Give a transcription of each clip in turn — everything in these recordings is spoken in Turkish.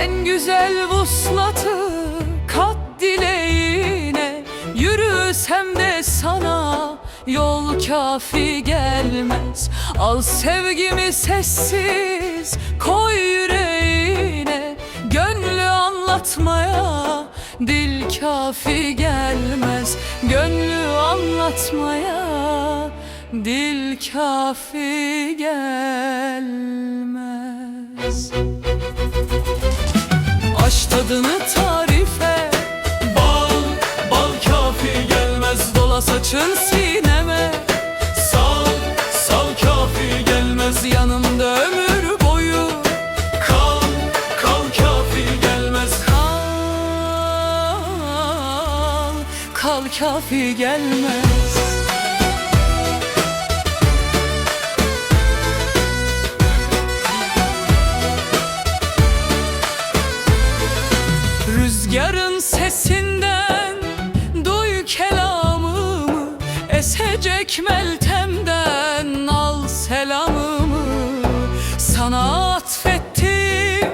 en güzel vuslatı kat dileğine Yürüsem de sana yol kafi gelmez. Al sevgimi sessiz koy yüreğine Gönlü anlatmaya dil kafi gelmez. Gönlü anlatmaya dil kafi gelmez Aş tadını tarife. Bal, bal kafi gelmez Dola saçın sineme. Sal, sal kafi gelmez Yanımda ömür boyu. Kal, kal kafi gelmez. Kal, kal kafi gelmez Rüzgarın sesinden duy kelamımı Esecek meltemden al selamımı. Sana atfettim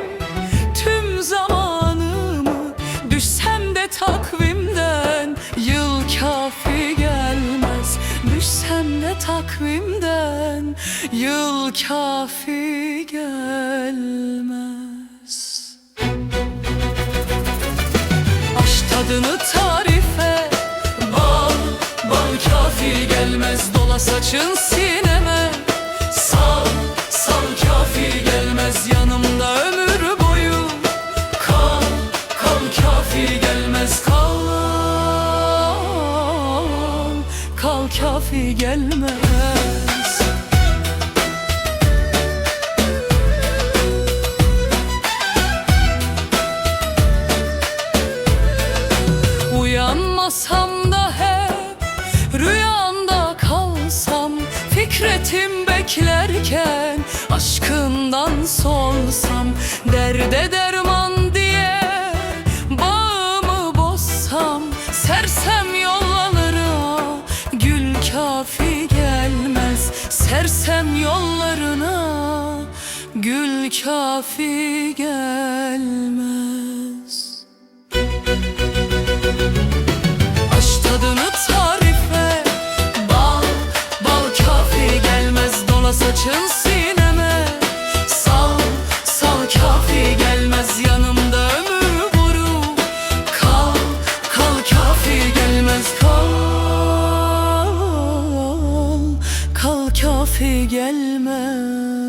tüm zamanımı Düşsem de takvimden yıl kafi gelmez. Düşsem de takvimden yıl kafi gelmez saçın sineme. Sal, sal kafi gelmez Yanımda ömür boyu. Kal, kal kafi gelmez Kal Kal kafi gelmez Fikretim beklerken aşkından solsam Derde derman diye bağımı bozsam Sersem yollarına gül kafi gelmez Sersem yollarına gül kafi gelmez kafi gelmez